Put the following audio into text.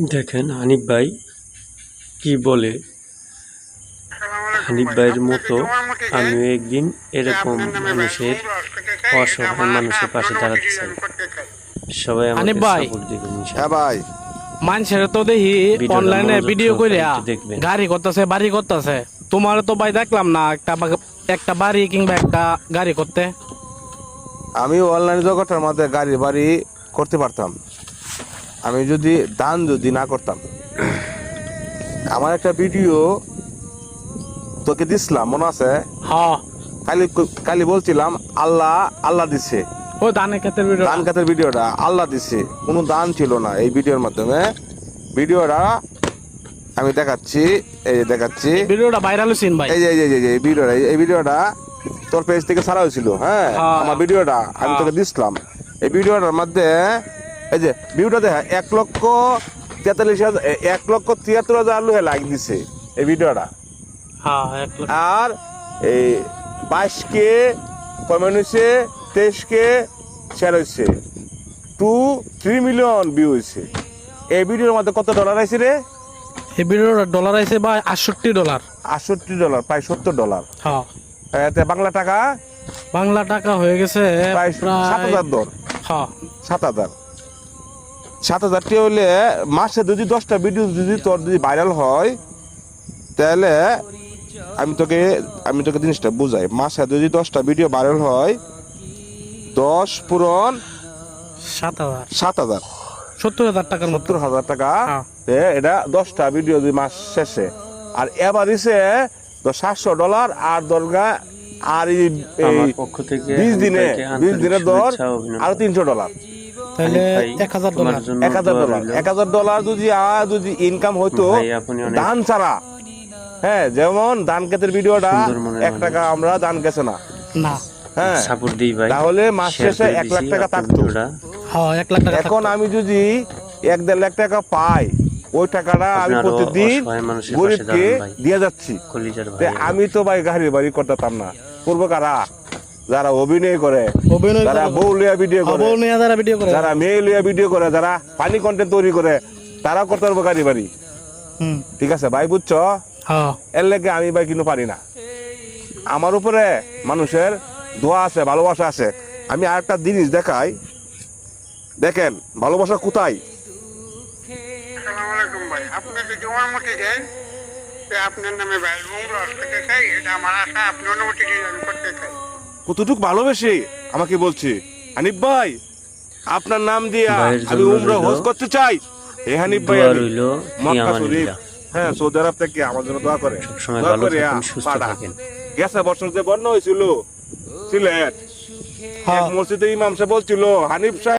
দেখেন হানিফ ভাই কি বলে? হানিফ ভাইয়ের মতো আমিও একদিন এরকম মানুষের অসহায় মানুষের পাশে দাঁড়াতে চাই। সবাই আমাকে হানিফ ভাই। সাপোর্ট দিবেন হ্যাঁ ভাই। মানুষের তো দেখি অনলাইনে ভিডিও করে। গাড়ি করতেছে বাড়ি করতেছে। তোমার তো ভাই দেখলাম না একটা বা- একটা বাড়ি কিংবা একটা গাড়ি করতে। আমি অনলাইন জগতের মধ্যে গাড়ি বাড়ি করতে পারতাম। আমি যদি দান যদি না করতাম। আমার একটা ভিডিও তোকে দিছিলাম মনে আছে? হ কালি কালি বলছিলাম আল্লাহ আল্লাহ দিছে। ও ধানের ক্ষেতের ভিডিও দান খাতের ভিডিওটা আল্লাহ দিছে। কোনো দান ছিল না এই ভিডিওর মাধ্যমে। ভিডিওটা আমি দেখাচ্ছি এই যে দেখাচ্ছি। ভিডিওটা ভাইরাল হয়েছিল ভাই এই যে এই যে- এই যে এই ভিডিওটা এই ভিডিওটা তোর পেজ থেকে ছাড়া হয়েছিল হ্যাঁ? হ্যাঁ। আমার ভিডিওটা আমি হ্যাঁ। তোকে দিছিলাম। এই ভিডিওটার মধ্যে এই যে ভিডিওটা দেখা এক লক্ষ তেতাল্লিশ হাজার এক লক্ষ তিয়াত্তর হাজার লোহে লাইক দিছে এই ভিডিওটা। হ্যাঁ আর এই বাইশ কে কমেন্ট হয়েছে তেইশ কে শেয়ার হয়েছে টু থ্রি মিলিয়ন ভিউ হয়েছে এই ভিডিওর মধ্যে কত ডলার আছে রে? এই ভিডিওটা ডলার আছে ভাই আটষট্টি ডলার আটষট্টি ডলার প্রায় সত্তর ডলার হ্যাঁ। এতে বাংলা টাকা? বাংলা টাকা হয়ে গেছে প্রায় সাত হাজার দর। হ্যাঁ। সাত হাজার। সাত হাজার হাজারটি হলে মাসে যদি দশটা ভিডিও যদি তোর যদি ভাইরাল হয় তাহলে আমি তোকে আমি তোকে জিনিসটা বুঝাই। মাসে যদি দশটা ভিডিও ভাইরাল হয় দশ পূরণ সাত হাজার। সাত হাজার। সত্তর হাজার টাকার মতো। সত্তর হাজার টাকা। হ্যাঁ। এটা দশটা ভিডিও দুই মাস শেষে। আর এবার ইসে সাতশো ডলার আর দরগা আর এই পক্ষ থেকে বিশ দিনে বিশ দিনের দর আরও তিনশো ডলার তাহলে এক হাজার ডলার। এক হাজার ডলার। এক হাজার ডলার যদি যদি ইনকাম হইতো ভাই, ধান ছাড়া। হ্যাঁ যেমন ধান ক্ষেতের ভিডিওটা এক টাকা আমরা ধান গেছে না। না। হ্যাঁ সাপোর্ট দিই ভাই। তাহলে মাস শেষে এক লাখ টাকা থাকতো। হ্যাঁ এক লাখ টাকা এখন আমি যদি এক দেড় লাখ টাকা পাই ওই টাকাটা আমি প্রতিদিন গরিবকে দিয়ে যাচ্ছি। আমি তো ভাই গাড়ি বাড়ি করতাম না। করব কারা? যারা অভিনয় করে যারা বউ লিয়া ভিডিও করে যারা ভিডিও করে। যারা মেয়ে লিয়া ভিডিও করে যারা পানি কন্টেন্ট তৈরি করে তারা করতে পারব গাড়ি বাড়ি। ঠিক আছে ভাই বুঝছ? হ্যাঁ। এর লেগে আমি ভাই কিন্তু পারি না। আমার উপরে মানুষের দোয়া আছে ভালোবাসা আছে। আমি আর একটা জিনিস দেখাই। দেখেন ভালোবাসা কোথায়? আপনি যদি অনুমতি দেন আপনার নামে ভাই উমরা করতে চাই এটা আমার আশা আপনি অনুমতি দিয়ে আমি করতে চাই। কতটুকু ভালোবেসে আমাকে বলছে? হানিফ ভাই আপনার নাম দিয়ে আমি উমরা হোস করতে চাই। এ হানিফ ভাই মক্কা শরীফ। হ্যাঁ সৌদি আরব থেকে আমার জন্য দোয়া করে দোয়া পাড়া। গেছে বছর যে বন্যা হয়েছিল। সিলেট। হ্যাঁ। মসজিদে ইমাম সাহেব বলছিল হানিফ সাহেব